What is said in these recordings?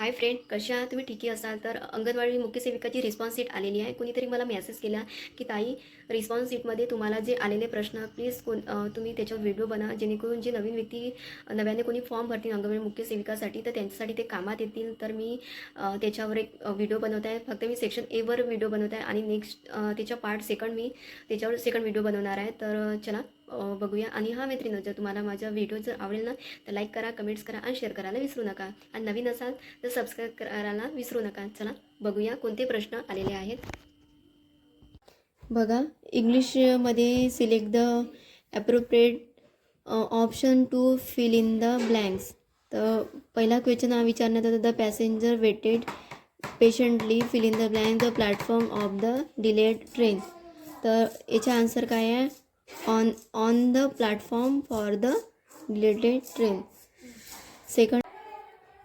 Hi friend कशा तुम्ही ठीकी असाल? तर अंगणवाडी मुख्य सेविकाची रिस्पॉन्स सीट आलेली आहे. कोणीतरी मला मेसेज केला की ताई रिस्पॉन्स सीटमध्ये तुम्हाला जे आलेले प्रश्न प्लीज कोण तुम्ही त्याच्यावर व्हिडिओ बना. जेणेकरून जे नवीन व्यक्ती नव्याने कोणी फॉर्म भरतील अंगणवाडी मुख्य सेविकासाठी तर त्यांच्यासाठी ते कामात येतील. तर मी त्याच्यावर एक व्हिडिओ बनवत आहे फक्त मी सेक्शन एवर व्हिडिओ बनवत आहे आणि नेक्स्ट त्याच्या पार्ट सेकंड मी त्याच्यावर सेकंड व्हिडिओ बनवणार आहे. तर चला. बघूया. आणि हा मैत्रिणी जर तुम्हाला माझा व्हिडिओ जर आवडेल ना तर लाईक करा कमेंट्स करा आणि शेअर करायला विसरू नका. आणि नवीन असाल तर सबस्क्राईब करायला विसरू नका. चला बघूया कोणते प्रश्न आलेले आहेत. बघा इंग्लिशमध्ये select the appropriate option to fill in the blanks तर पहिला क्वेश्चन हा विचारण्यात होता the passenger waited patiently fill in the blank the platform of the delayed train तर याचा आन्सर काय आहे? On on the platform for the related train second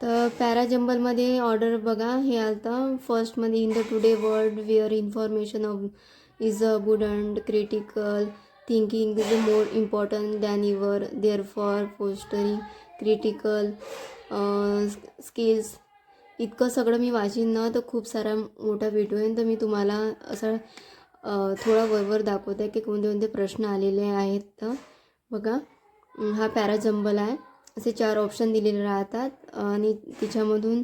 तर पॅराजंबलमध्ये ऑर्डर बघा. हे आलं फर्स्टमध्ये in the today world where information of is abundant critical thinking is more important than your there for fostering critical skills इतकं सगळं मी वाचीन ना तर खूप सारा मोठा व्हिडिओ आहे तर मी तुम्हाला असं थोडा वरवर दाखवत आहे की कोणते कोणते प्रश्न आलेले आहेत तर. बघा हा पॅराजंबल आहे. असे चार ऑप्शन दिलेले राहतात. आणि तिच्यामधून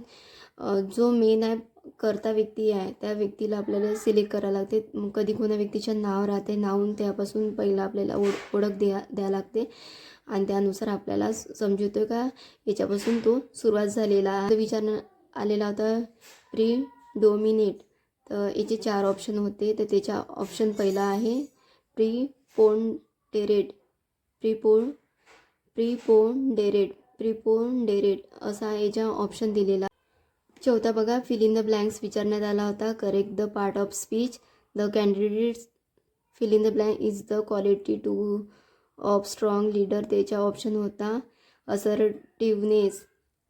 जो मेन आहे करता व्यक्ती आहे त्या व्यक्तीला आपल्याला सिलेक्ट करावं लागते. कधी कोणा व्यक्तीचं नाव राहते नावून त्यापासून पहिलं आपल्याला ओळ ओळख द्या द्या लागते. आणि त्यानुसार आपल्याला समजवतो का? याच्यापासून तो सुरुवात झालेला विचार आलेला होता प्री डोमिनेट तर याचे चार ऑप्शन होते तर त्याच्या ऑप्शन पहिला आहे prepone derate prepone prepone derate prepone derate असा याचा ऑप्शन दिलेला. चौथा बघा फिल इन द ब्लँक्स विचारण्यात आला होता. Correct the part of speech the candidates fill in the blank is the quality to of strong leader त्याचा ऑप्शन होता. असर्टिव्हनेस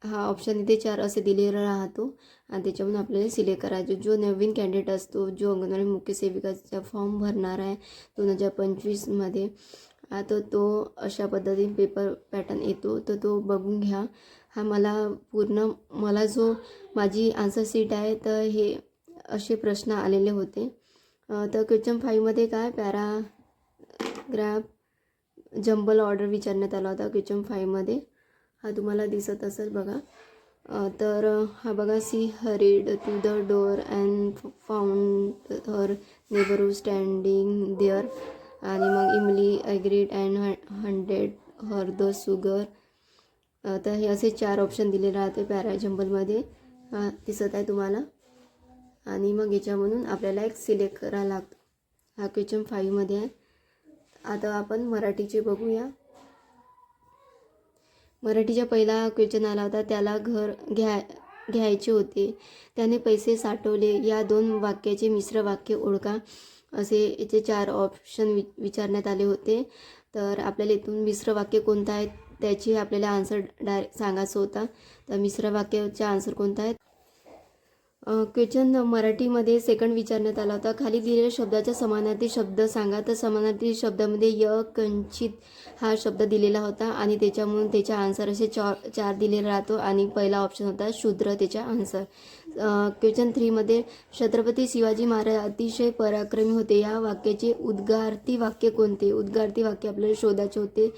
हा ऑप्शन इथे चार असे दिलेला राहतो. आणि त्याच्यामधून आपल्याला सिलेक्ट करायचे. जो नवीन कॅन्डिडेट असतो जो अंगणवाडी मुख्य सेविकाचा फॉर्म भरणार आहे दोन हजार पंचवीसमध्ये तर तो अशा पद्धतीने पेपर पॅटर्न येतो. तर तो बघून घ्या. हा मला पूर्ण मला जो माझी आन्सर सीट आहे तर हे असे प्रश्न आलेले होते. तर क्वेश्चन फाईव्हमध्ये काय? पॅराग्राफ जंबल ऑर्डर विचारण्यात आला होता क्वेश्चन फाईव्हमध्ये हा तुम्हाला दिसत असेल बघा. तर हा बघा she hurried to the door and found her neighbourhood standing there आणि मग humbly agreed and handed her the sugar तर हे असे चार ऑप्शन दिले राहते पॅराजंबलमध्ये दिसत आहे तुम्हाला. आणि मग याच्यामधून आपल्याला एक सिलेक्ट करावा लागतो. हा क्वेश्चन फाईव्हमध्ये आहे. आता आपण मराठीचे बघूया. मराठीचा पहिला क्वेश्चन आला होता त्याला घर घ्या घ्यायचे होते. त्याने पैसे साठवले. या दोन वाक्याचे मिश्र वाक्य ओळखा. असे याचे चार ऑप्शन वि विचारण्यात आले होते. तर आपल्याला इथून मिश्र वाक्य कोणतं आहे? त्याची आपल्याला आन्सर डायरेक्ट सांगायचं होता. तर मिश्र वाक्याचा आन्सर कोणता आहे? क्वेश्चन मराठीमध्ये सेकंड विचारण्यात आला होता. खाली दिलेल्या शब्दाचा समानार्थी शब्द सांगा. तर समानार्थी शब्दामध्ये य कंचित हा शब्द दिलेला होता आणि त्याच्यामधून त्याचा आन्सर असे चार चार दिलेला राहतो आणि पहिला ऑप्शन होता शूद्र त्याचा आन्सर क्वेश्चन थ्रीमध्ये छत्रपती शिवाजी महाराज अतिशय पराक्रमी होते. या वाक्याचे उद्गार्थी वाक्य कोणते? उद्गार्थी वाक्य आपल्याला शोधायचे होते.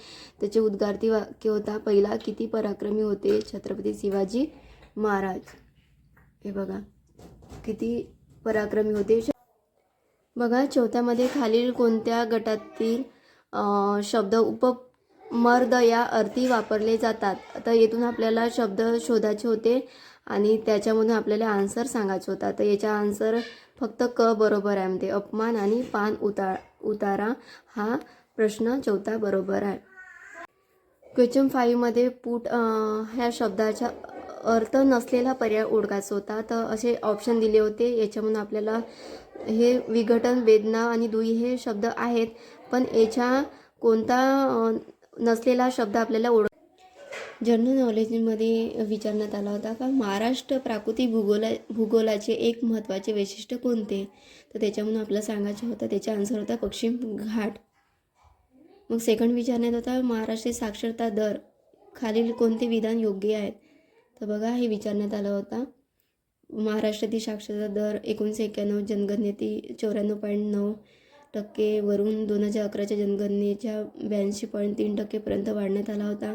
त्याचे उद्गार्थी वाक्य होता पहिला किती पराक्रमी होते छत्रपती शिवाजी महाराज. हे बघा. किती पराक्रमी होते. बघा चौथ्यामध्ये खालील कोणत्या गटातील शब्द उप मर्द या अर्थी वापरले जातात? तर येथून आपल्याला शब्द शोधायचे होते आणि त्याच्यामधून आपल्याला आन्सर सांगायचा होता. तर याचा आन्सर फक्त क बरोबर आहे. म्हणजे अपमान आणि पान उता उतारा हा प्रश्न चौथा बरोबर आहे. क्वेश्चन फाईव्हमध्ये पुट ह्या शब्दाच्या अर्थ नसलेला पर्याय ओळखायचा होता. तर असे ऑप्शन दिले होते. याच्यामधून आपल्याला हे विघटन वेदना आणि दुई हे शब्द आहेत. पण याच्या कोणता नसलेला शब्द आपल्याला ओळख जनरल नॉलेजमध्ये विचारण्यात आला होता का? महाराष्ट्र प्राकृतिक भूगोला भूगोलाचे एक महत्त्वाचे वैशिष्ट्य कोणते? तर त्याच्यामधून आपल्याला सांगायचं होतं. त्याचा आन्सर होता पश्चिम घाट. मग सेकंड विचारण्यात होता महाराष्ट्र साक्षरता दर. खालील कोणते विधान योग्य आहेत? तर बघा हे विचारण्यात आलं होता. महाराष्ट्रातील साक्षरता दर एकोणीसशे एक्क्याण्णव जनगणनेतील चौऱ्याण्णव पॉईंट नऊ टक्केवरून दोन हजार अकराच्या जनगणनेच्या ब्याऐंशी पॉईंट तीन टक्केपर्यंत वाढण्यात आला होता.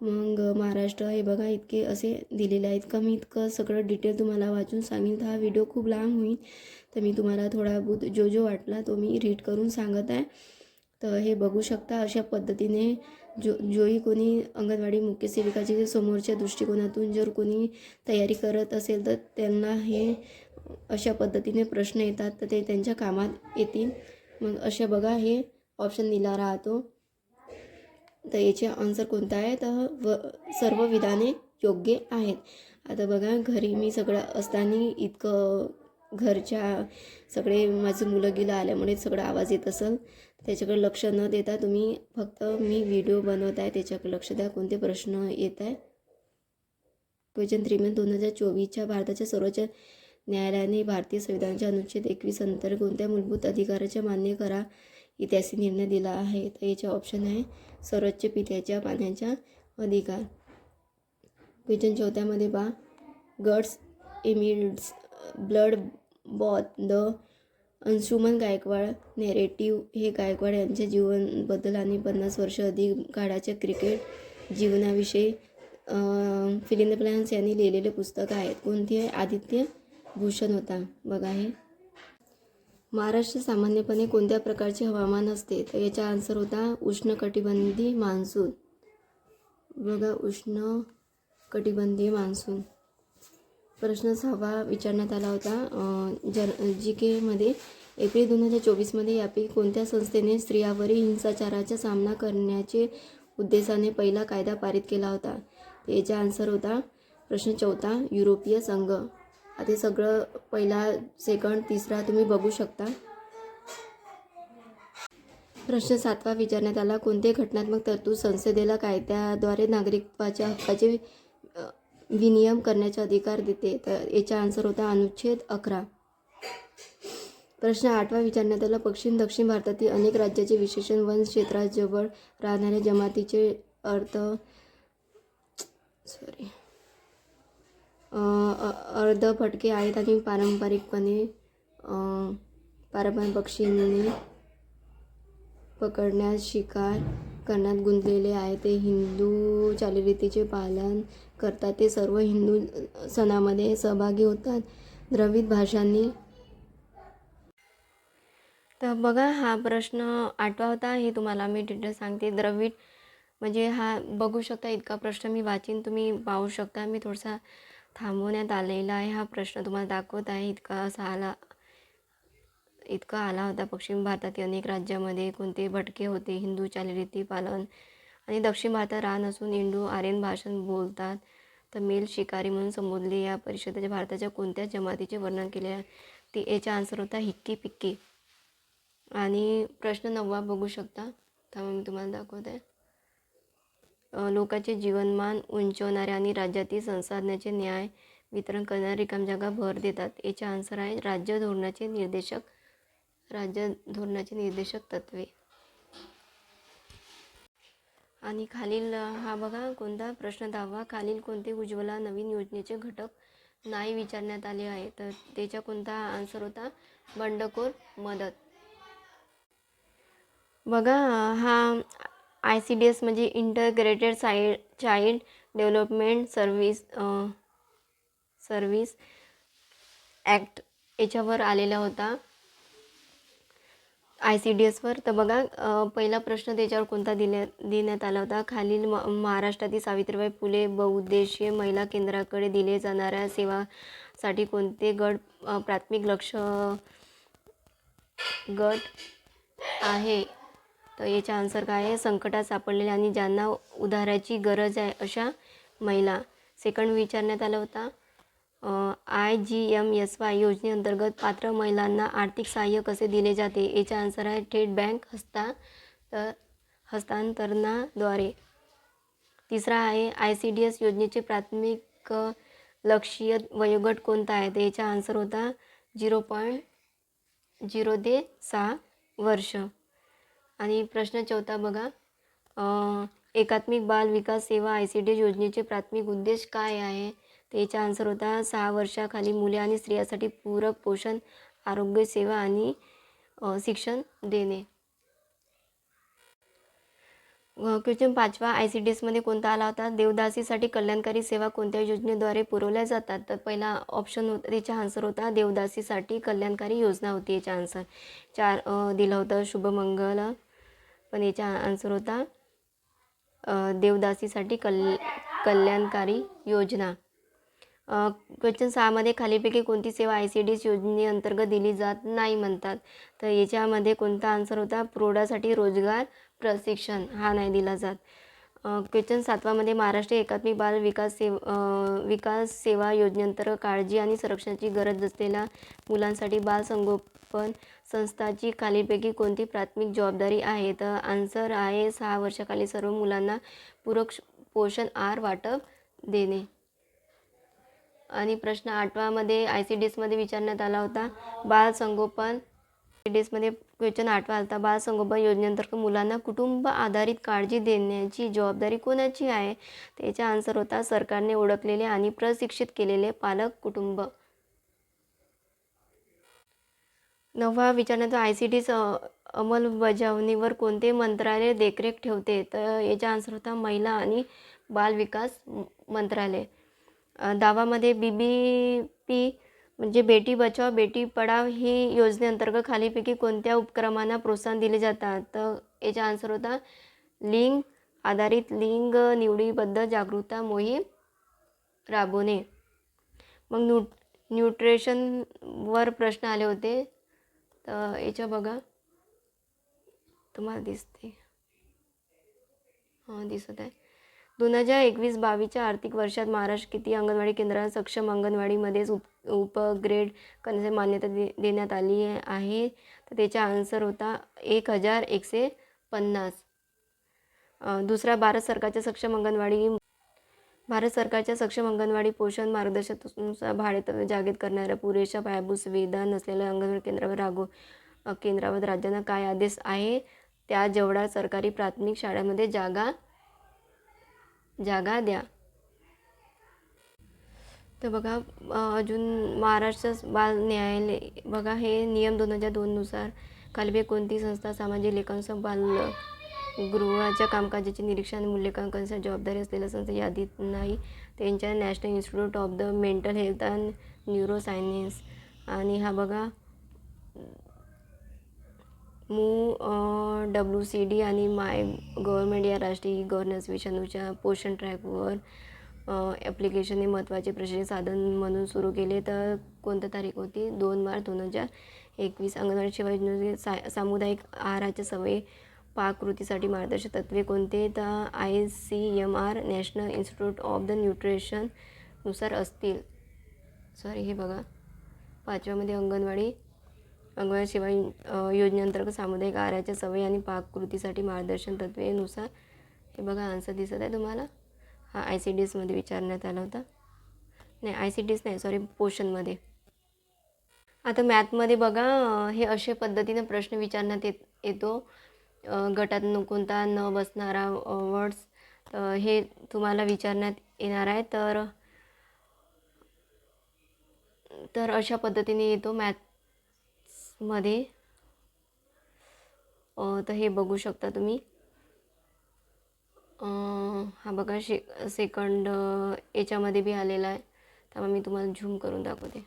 मग महाराष्ट्र हे बघा इतके असे दिलेले आहेत. का मी इतकं सगळं डिटेल तुम्हाला वाचून सांगेन. तर हा व्हिडिओ खूप लांब होईल. तर मी तुम्हाला थोडा बहुत जो जो वाटला तो मी रीड करून सांगत आहे. तर हे बघू शकता अशा पद्धतीने जो जोही कोणी अंगणवाडी मुख्य सेविकाची समोरच्या दृष्टिकोनातून जर कोणी तयारी करत असेल तर त्यांना हे अशा पद्धतीने प्रश्न येतात तर ते त्यांच्या कामात येतील. मग अशा बघा हे ऑप्शन दिला राहतो. तर याचे आन्सर कोणता आहे? तर व सर्व विधाने योग्य आहेत. आता बघा घरी मी सगळं असताना इतकं घरच्या सगळे माझं मुलं गेलं आल्यामुळे सगळं आवाज येत असेल. त्याच्याकडे लक्ष न देता तुम्ही फक्त मी व्हिडिओ बनवत आहे त्याच्याकडे लक्ष द्या. कोणते प्रश्न येत आहे क्वेश्चन थ्री मे दोन हजार चोवीसच्या भारताच्या सर्वोच्च न्यायालयाने भारतीय संविधानाच्या अनुच्छेद एकवीस अंतर्गत कोणत्या मूलभूत अधिकाराच्या मान्य करा इतिहासी निर्णय दिला आहे? तर याचे ऑप्शन आहे सर्वोच्च पित्याच्या पाण्याचा अधिकार. क्वेश्चन चौथ्यामध्ये बा गड्स इमिड्स blood both the Anshuman Gaikwad narrative हे गायकवाड यांच्या जीवनबद्दल आणि पन्नास वर्ष अधिक काळाच्या क्रिकेट जीवनाविषयी फिलिंद प्लॅन्स यांनी लिहिलेले पुस्तक आहेत. कोणती आहे? आदित्य भूषण होता. बघा हे. महाराष्ट्र सामान्यपणे कोणत्या प्रकारचे हवामान असते? तर याचा आन्सर होता उष्णकटिबंधी मान्सून. बघा उष्ण कटिबंधीय मान्सून. प्रश्न सहावा विचारण्यात आला होता. जन जी केमध्ये एप्रिल दोन हजार चोवीसमध्ये यापैकी कोणत्या संस्थेने स्त्रियावरील हिंसाचाराचा सामना करण्याचे उद्देशाने पहिला कायदा पारित केला होता? याचा आन्सर होता प्रश्न चौथा युरोपीय संघ. आता सगळं पहिला सेकंड तिसरा तुम्ही बघू शकता. प्रश्न सातवा विचारण्यात आला कोणते घटनात्मक तरतूद संसदेला कायद्याद्वारे नागरिकत्वाच्या हक्काचे विनियम करण्याचे अधिकार देते. तर याचा आन्सर होता अनुच्छेद अकरा. प्रश्न आठवा विचारण्यात आला पश्चिम दक्षिण भारतातील अनेक राज्याचे विशेषण वन क्षेत्राजवळ राहणाऱ्या जमातीचे अर्थ सॉरी अर्ध फटके आहेत आणि पारंपरिकपणे पारंपरिक पक्षींनी पकडण्यात शिकार करण्यात गुंतलेले आहे. ते हिंदू चालीरीतीचे पालन करतात. ते सर्व हिंदू सणामध्ये सहभागी होतात. द्रविड भाषांनी. तर बघा हा प्रश्न आठवा होता हे तुम्हाला. मी डिटेल सांगते. द्रविड म्हणजे हा बघू शकता इतका प्रश्न मी वाचीन तुम्ही पाहू शकता. मी थोडासा थांबवण्यात आलेला आहे. हा प्रश्न तुम्हाला दाखवत आहे. इतका असा आला इतका आला होता पश्चिम भारतातील अनेक राज्यामध्ये. कोणते भटके होते? हिंदू चालीरीती पालन आणि दक्षिण भारतात राहत असून इंडो आर्यन भाषण बोलतात. तर शिकारी म्हणून संबोधले या परिषदेच्या भारताच्या कोणत्या जमातीचे वर्णन केले आहे? ते याचा आन्सर होता हिक्की पिक्की. आणि प्रश्न नववा बघू शकता. त्यामुळे मी तुम्हाला दाखवते. लोकांचे जीवनमान उंचवणारे आणि राज्यातील संसाधनाचे न्याय वितरण करणाऱ्या रिकाम जागा भर देतात. याचे आन्सर आहे राज्य धोरणाचे निर्देशक राज्य धोरणाचे निर्देशक तत्वे. आणि खालील हा बघा कोणता प्रश्न दहावा. खालील कोणते उज्ज्वला नवीन योजनेचे घटक नाही विचारण्यात आले आहे तर त्याचा कोणता आन्सर होता? बंडखोर मदत. बघा हा आय सी डी एस म्हणजे integrated Sai child development service service act याच्यावर आलेला होता. आय सी डी एसवर तर बघा पहिला प्रश्न त्याच्यावर कोणता दिल्या देण्यात आला होता? खालील म महाराष्ट्रातील सावित्रीबाई फुले बहुउद्देशीय महिला केंद्राकडे दिले जाणाऱ्या सेवासाठी कोणते गट प्राथमिक लक्ष गट आहे? तर याचा आन्सर काय आहे? संकटात सापडलेले आणि ज्यांना उधाराची गरज आहे अशा महिला. सेकंड विचारण्यात आला होता. I G M S Y योजनेअंतर्गत पात्र महिलांना आर्थिक सहाय्य कसे दिले जाते? याचा आन्सर आहे थेट बँक हस्ता तर हस्तांतरणाद्वारे. तिसरा आहे आय सी डी एस योजनेचे प्राथमिक लक्ष्य वयोगट कोणता आहे? तर याचा आन्सर होता झिरो पॉईंट झिरो ते सहा वर्ष. आणि प्रश्न चौथा बघा. एकात्मिक बाल विकास सेवा आय सी डी एस योजनेचे प्राथमिक उद्देश काय आहे? त्याचा आन्सर होता सहा वर्षाखाली मुले आणि स्त्रियासाठी पूरक पोषण आरोग्य सेवा आणि शिक्षण देणे. क्वेश्चन पाचवा आय सी डी एसमध्ये कोणता आला होता? देवदासीसाठी कल्याणकारी सेवा कोणत्या योजनेद्वारे पुरवल्या जातात? तर पहिला ऑप्शन होता त्याचा आन्सर होता देवदासीसाठी कल्याणकारी योजना होती याचा आन्सर चार दिलं होतं शुभमंगल पण याचा आन्सर होता देवदासीसाठी कल कल्याणकारी योजना. क्वेश्चन सहामध्ये खालीपैकी कोणती सेवा आय सी डी योजनेअंतर्गत दिली जात नाही म्हणतात. तर याच्यामध्ये कोणता आन्सर होता? प्रौढासाठी रोजगार प्रशिक्षण. हा नाही दिला जात. क्वेश्चन सातवामध्ये महाराष्ट्र एकात्मिक बाल विकास सेव विकास सेवा योजनेअंतर्गत काळजी आणि संरक्षणाची गरज असलेल्या मुलांसाठी बाल संगोपन संस्थाची खालीपैकी कोणती प्राथमिक जबाबदारी आहे? तर आन्सर आहे सहा वर्षाखाली सर्व मुलांना पूरक पोषण आहार वाटप देणे. आणि प्रश्न आठवामध्ये आय सी डी एसमध्ये विचारण्यात आला होता. बाल संगोपन सी डी एसमध्ये क्वेश्चन आठवा आला होता बाल संगोपन योजनेअंतर्गत मुलांना कुटुंब आधारित काळजी देण्याची जबाबदारी कोणाची आहे? त्याचा आन्सर होता सरकारने ओळखलेले आणि प्रशिक्षित केलेले पालक कुटुंब. नववा विचारण्यात आय सी डी अंमलबजावणीवर कोणते मंत्रालय देखरेख ठेवते? तर याचा आन्सर होता महिला आणि बाल विकास मंत्रालय. दावामध्ये बी बी पी म्हणजे बेटी बचाव बेटी पढाव ही योजनेअंतर्गत खालीपैकी कोणत्या उपक्रमांना प्रोत्साहन दिले जातात? तर याचा आन्सर होता लिंग आधारित लिंग निवडीबद्दल जागरूकता मोहीम राबवणे. मग न्यू न्यूट्रिशनवर प्रश्न आले होते. तर याच्या बघा. तुम्हाला दिसते. हां दिसत आहे. दोन हजार एकवीस बावीसच्या आर्थिक वर्षात महाराष्ट्र किती अंगणवाडी केंद्रांना सक्षम अंगणवाडीमध्येच उप उपग्रेड करण्याची मान्यता दे देण्यात आली आहे. तर त्याचा आन्सर होता एक हजार एकशे पन्नास. दुसरा भारत सरकारच्या सक्षम अंगणवाडी भारत सरकारच्या सक्षम अंगणवाडी पोषण मार्गदर्शनानुसार भाडे जागेत करणाऱ्या पुरेशा पायाभूत सुविधा नसलेल्या अंगणवाडी केंद्रावर रागो केंद्रावर राज्यांना काय आदेश आहे? त्या जेवढा सरकारी प्राथमिक शाळांमध्ये जागा जागा द्या. तर बघा अजून महाराष्ट्र बाल न्यायालय बघा हे नियम दोन हजार दोननुसार कालवे कोणती संस्था सामाजिक लेखांसह बाल गृहाच्या कामकाजाचे निरीक्षण आणि मूल्यांकन करण्यासाठी जबाबदारी असलेल्या संस्था यादीत नाही. त्यांच्या national institute of the mental health and neuro science आणि हा बघा मू डब्ल्यू सी डी आणि माय गव्हर्मेंट या राष्ट्रीय गव्हर्नन्स विषाणूच्या पोषण ट्रॅकवर ॲप्लिकेशन हे महत्त्वाचे प्रशिक्षण साधन म्हणून सुरू केले. तर कोणत्या तारीख होती? दोन मार्च दोन हजार एकवीस. अंगणवाडी शिवाजी सा सामुदायिक आहाराच्या सवयी पाककृतीसाठी मार्गदर्शक तत्त्वे कोणते? तर I C M R national institute of the न्यूट्रिशननुसार असतील. सॉरी हे बघा. पाचव्यामध्ये अंगणवाडी अंगणवाडी सेवा योजनेअंतर्गत सामुदायिक आहाराच्या सवयी आणि पाककृतीसाठी मार्गदर्शन तत्वेनुसार हे बघा आन्सर दिसत आहे तुम्हाला. हा आय सी डी एसमध्ये विचारण्यात आला होता. नाही आय सी डी एस नाही सॉरी पोषणमध्ये. आता मॅथमध्ये बघा हे असे पद्धतीने प्रश्न विचारण्यात येत येतो. गटात न कोणता न बसणारा वर्ड्स हे तुम्हाला विचारण्यात येणार आहे. तर तर अशा पद्धतीने येतो मॅथ मध्ये. तर हे बघू शकता तुम्ही. हा बघा शे सेकंड याच्यामध्ये बी आलेला आहे. त्यामुळे मी तुम्हाला झूम करून दाखवते.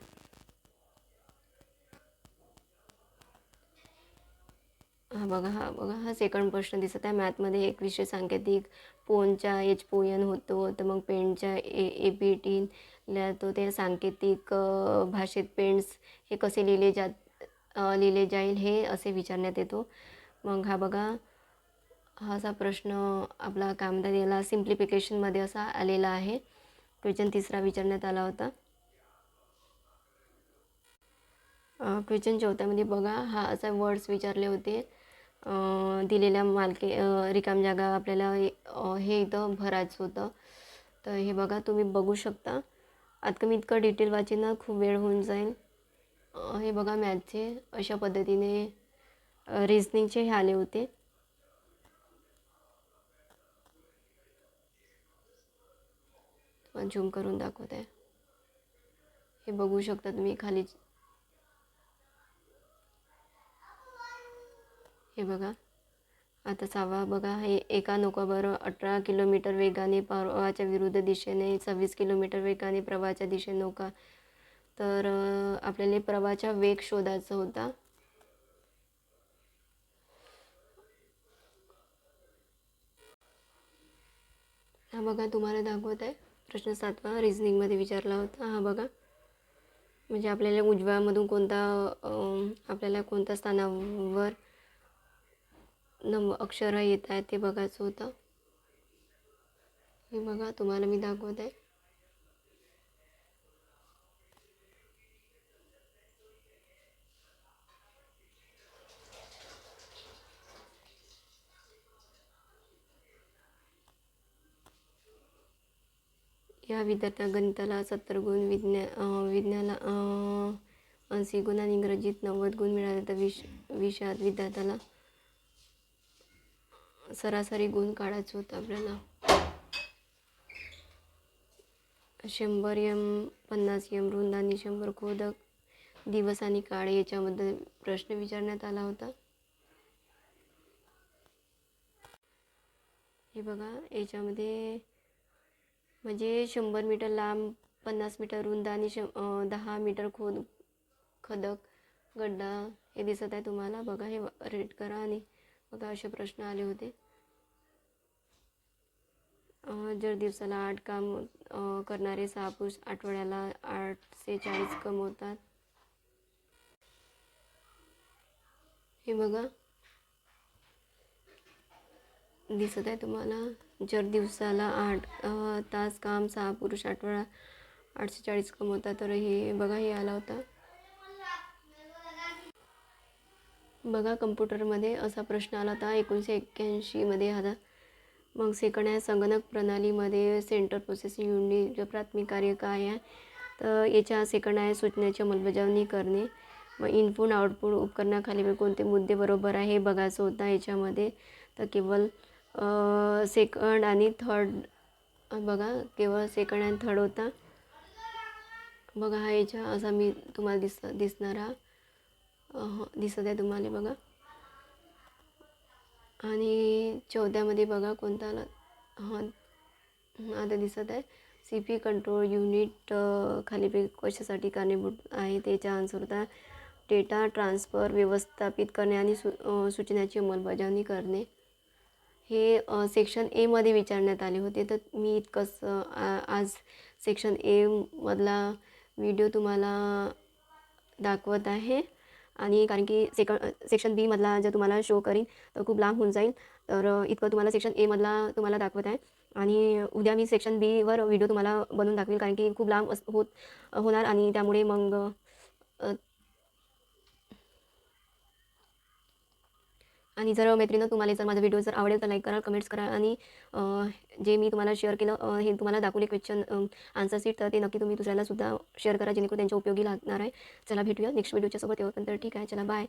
हा बघा हा बघा हा सेकंड प्रश्न दिसत आहे. मॅथमध्ये एक विषय सांकेतिक. पोनच्या एच पोयन होतो तर मग पेंटच्या ए ए पी टी लिहितो ते सांकेतिक भाषेत पेंट्स हे कसे लिहिले जात लिहिले जाईल हे असे विचारण्यात येतो. मग हा बघा हा असा प्रश्न आपला काय म्हणतात याला सिम्प्लिफिकेशनमध्ये असा आलेला आहे. क्वेश्चन तिसरा विचारण्यात आला होता. क्वेश्चन चौथ्यामध्ये बघा हा असा वर्ड्स विचारले होते. दिलेल्या मालकी रिकाम जागा आपल्याला हे इथं भरायचं होतं. तर हे बघा तुम्ही बघू शकता. आता कमी इतकं डिटेल वाचेन खूप वेळ होऊन जाईल. हे बघा मॅथचे अशा पद्धतीने रिझनिंगचे हे आले होते. झूम करून दाखवत. आहे हे बघू शकता तुम्ही खाली. हे बघा. आता सावा बघा हे एका नौकावर अठरा किलोमीटर वेगाने प्रवाहाच्या विरुद्ध दिशेने सव्वीस किलोमीटर वेगाने प्रवाहाच्या दिशेने नौका तर आपल्याला प्रवाहाचा वेग शोधायचा होता. हा बघा तुम्हाला दाखवत आहे. प्रश्न सातवा रिझनिंगमध्ये विचारला होता. हा बघा. म्हणजे आपल्याला उजव्यामधून कोणता आपल्याला कोणत्या स्थानावर नंब अक्षर येत आहेत ते बघायचं होतं. हे बघा तुम्हाला मी दाखवत आहे. या विद्यार्थ्या गणिताला सत्तर गुण विज्ञा विज्ञाला ऐंशी गुण आणि इंग्रजीत नव्वद गुण मिळाले तर विष विषयात विद्यार्थ्याला सरासरी गुण काढायचं होतं आपल्याला. शंभर यम पन्नास यम रुंद आणि शंभर खोदक दिवस आणि काळ याच्याबद्दल प्रश्न विचारण्यात आला होता. हे बघा याच्यामध्ये म्हणजे शंभर मीटर लांब पन्नास मीटर रुंद आणि श दहा मीटर खोद खदक गड्डा हे दिसत आहे तुम्हाला. बघा हे रेट करा आणि बघा असे प्रश्न आले होते. जर दिवसाला आठ काम करणारे सहा पुरुष आठवड्याला आठशे चाळीस कमवतात. हे बघा. दिसत आहे तुम्हाला. जर दिवसाला आठ तास काम सहा पुरुष आठवडा आठशे चाळीस कमवता तर हे बघा हे आला होता. बघा कम्प्युटरमध्ये असा प्रश्न आला होता. एकोणीसशे एक्क्याऐंशीमध्ये आला मग सेकंड आहे. संगणक प्रणालीमध्ये सेंटर प्रोसेसिंग युनिट प्राथमिक कार्य काय आहे? तर याच्या सेकंड आहे सूचनेची अंमलबजावणी करणे. मग इनपुट आउटपुट उपकरणाखाली कोणते मुद्दे बरोबर आहे? हे बघायचं होता याच्यामध्ये. तर केवळ सेकंड आणि थर्ड. बघा केवळ सेकंड आणि थर्ड होता. बघा हा याच्या असा मी तुम्हाला दिस दिसणारा हो, दिसत आहे तुम्हाला बघा. आणि चौथ्यामध्ये बघा कोणता आला. हां आता दिसत आहे. सी पी कंट्रोल युनिट खालीपैकी कशासाठी कारणीभूत आहे त्याचा आन्सर होता. डेटा ट्रान्सफर व्यवस्थापित करणे आणि सु सूचनाची अंमलबजावणी करणे. हे सेक्शन एमध्ये विचारण्यात आले होते. तर मी इतकंच आज सेक्शन एमधला व्हिडिओ तुम्हाला दाखवत आहे. आणि कारण की सेक सेक्शन बीमधला जर तुम्हाला शो करीन तर खूप लांब होऊन जाईल. तर इतकं तुम्हाला सेक्शन एमधला तुम्हाला दाखवत आहे. आणि उद्या मी सेक्शन बीवर व्हिडिओ तुम्हाला बनवून दाखवेल कारण की खूप लांब होत होणार. आणि त्यामुळे मग आणि जर मैत्रिणी तुम्हाला जर माझा व्हिडिओ जर आवडेल तर लाईक करा कमेंट्स करा आणि जे मी तुम्हाला शेअर केलं हे तुम्हाला दाखवले क्वेश्चन आन्सर सीट तर ते नक्की तुम्ही दुसऱ्याला सुद्धा शेअर करा जेणेकरून त्यांच्या उपयोगी लागणार आहे. चला भेटूया नेक्स्ट व्हिडिओच्या सोबत येऊ पण तर ठीक आहे. चला बाय